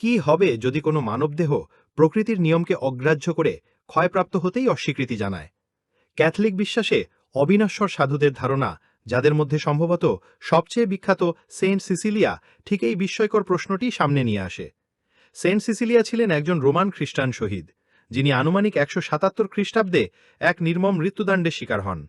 কি হবে যদি কোনো মানবদেহ প্রকৃতির নিয়মকে অগ্রাহ্য করে ক্ষয়প্রাপ্ত হতেই অস্বীকৃতি জানায়? ক্যাথলিক বিশ্বাসে অবিনশ্বর সাধুদের ধারণা, যাদের মধ্যে সম্ভবত সবচেয়ে বিখ্যাত সেন্ট সিসিলিয়া, ঠিক এই বিস্ময়কর প্রশ্নটি সামনে নিয়ে আসে। সেন্ট সিসিলিয়া ছিলেন একজন রোমান খ্রিস্টান শহীদ, যিনি আনুমানিক একশো সাতাত্তর খ্রিস্টাব্দে এক নির্মম মৃত্যুদণ্ডের শিকার হন।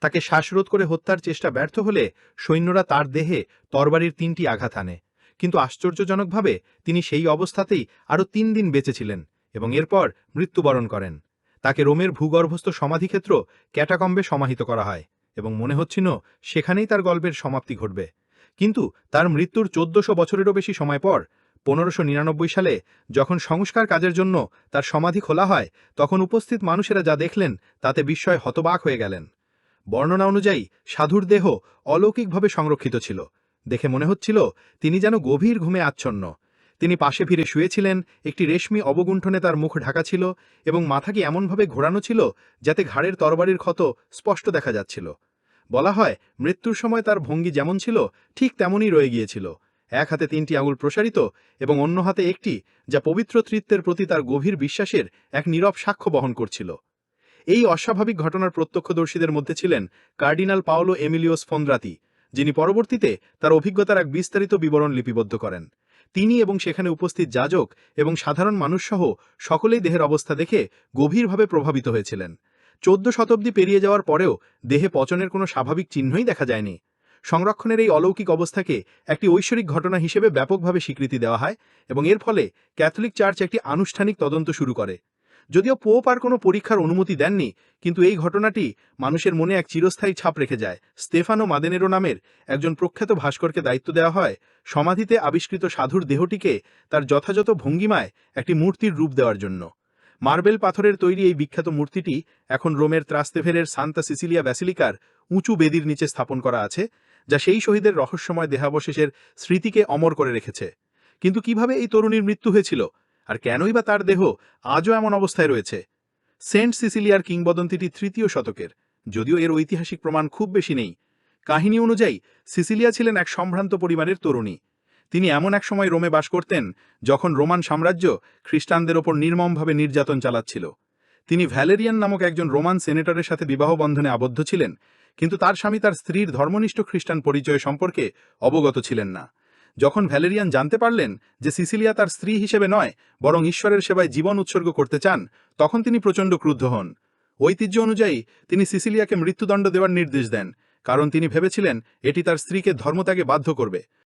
তাকে শ্বাসরোধ করে হত্যার চেষ্টা ব্যর্থ হলে সৈন্যরা তার দেহে তরবারির তিনটি আঘাত আনে। কিন্তু আশ্চর্যজনকভাবে তিনি সেই অবস্থাতেই আরও তিন দিন বেঁচেছিলেন এবং এরপর মৃত্যুবরণ করেন। তাকে রোমের ভূগর্ভস্থ সমাধিক্ষেত্র ক্যাটাকম্বে সমাহিত করা হয় এবং মনে হচ্ছিল সেখানেই তার গল্পের সমাপ্তি ঘটবে। কিন্তু তার মৃত্যুর চোদ্দশো বছরেরও বেশি সময় পর, পনেরোশো সালে যখন সংস্কার কাজের জন্য তার সমাধি খোলা হয়, তখন উপস্থিত মানুষেরা যা দেখলেন তাতে বিস্ময় হতবাক হয়ে গেলেন। বর্ণনা অনুযায়ী সাধুর দেহ অলৌকিকভাবে সংরক্ষিত ছিল। দেখে মনে হচ্ছিল তিনি যেন গভীর ঘুমে আচ্ছন্ন। তিনি পাশে ফিরে শুয়েছিলেন, একটি রেশমি অবগুণ্ঠনে তার মুখ ঢাকা ছিল এবং মাথাকে এমনভাবে ঘোরানো ছিল যাতে ঘাড়ের তরবারির ক্ষত স্পষ্ট দেখা যাচ্ছিল। বলা হয়, মৃত্যুর সময় তার ভঙ্গি যেমন ছিল, ঠিক তেমনই রয়ে গিয়েছিল। এক হাতে তিনটি আঙুল প্রসারিত এবং অন্য হাতে একটি, যা পবিত্র তৃত্বের প্রতি তার গভীর বিশ্বাসের এক নীরব সাক্ষ্য বহন করছিল। এই অস্বাভাবিক ঘটনার প্রত্যক্ষদর্শীদের মধ্যে ছিলেন কার্ডিনাল পাওলো এমিলিওস ফন্দ্রাতি যিনি পরবর্তীতে তার অভিজ্ঞতার এক বিস্তারিত বিবরণ লিপিবদ্ধ করেন। তিনি এবং সেখানে উপস্থিত যাজক এবং সাধারণ মানুষসহ সকলেই দেহের অবস্থা দেখে গভীরভাবে প্রভাবিত হয়েছিলেন। চোদ্দ শতাব্দী পেরিয়ে যাওয়ার পরেও দেহে পচনের কোনো স্বাভাবিক চিহ্নই দেখা যায়নি। সংরক্ষণের এই অলৌকিক অবস্থাকে একটি ঐশ্বরিক ঘটনা হিসেবে ব্যাপকভাবে স্বীকৃতি দেওয়া হয় এবং এর ফলে ক্যাথলিক চার্চ একটি আনুষ্ঠানিক তদন্ত শুরু করে। যদিও পোপ আর কোনো পরীক্ষার অনুমতি দেননি, কিন্তু এই ঘটনাটি মানুষের মনে এক চিরস্থায়ী ছাপ রেখে যায়। স্তেফানো মাদেনেরো নামের একজন প্রখ্যাত ভাস্করকে দায়িত্ব দেওয়া হয়, সমাধিতে আবিষ্কৃত সাধুর দেহটিকে তার যথাযথ ভঙ্গিমায় একটি মূর্তির রূপ দেওয়ার জন্য। মার্বেল পাথরের তৈরি এই বিখ্যাত মূর্তিটি এখন রোমের ত্রাস্তেফেরের সান্তা সিসিলিয়া ব্যাসিলিকার উঁচু বেদির নিচে স্থাপন করা আছে, যা সেই শহীদের রহস্যময় দেহাবশেষের স্মৃতিকে অমর করে রেখেছে। কিন্তু কীভাবে এই তরুণীর মৃত্যু হয়েছিল? আর কেনই বা তার দেহ আজও এমন অবস্থায় রয়েছে? সেন্ট সিসিলিয়ার কিংবদন্তিটি তৃতীয় শতকের, যদিও এর ঐতিহাসিক প্রমাণ খুব বেশি নেই। কাহিনী অনুযায়ী, সিসিলিয়া ছিলেন এক সম্ভ্রান্ত পরিবারের তরুণী। তিনি এমন এক সময় রোমে বাস করতেন, যখন রোমান সাম্রাজ্য খ্রিস্টানদের ওপর নির্মমভাবে নির্যাতন চালাচ্ছিল। তিনি ভ্যালেরিয়ান নামক একজন রোমান সেনেটরের সাথে বিবাহ বন্ধনে আবদ্ধ ছিলেন, কিন্তু তার স্বামী তার স্ত্রীর ধর্মনিষ্ঠ খ্রিস্টান পরিচয় সম্পর্কে অবগত ছিলেন না। যখন ভ্যালেরিয়ান জানতে পারলেন যে সিসিলিয়া তার স্ত্রী হিসেবে নয়, বরং ঈশ্বরের সেবায় জীবন উৎসর্গ করতে চান, তখন তিনি প্রচণ্ড ক্রুদ্ধ হন। ঐতিহ্য অনুযায়ী, তিনি সিসিলিয়াকে মৃত্যুদণ্ড দেওয়ার নির্দেশ দেন, কারণ তিনি ভেবেছিলেন এটি তার স্ত্রীকে ধর্মত্যাগে বাধ্য করবে।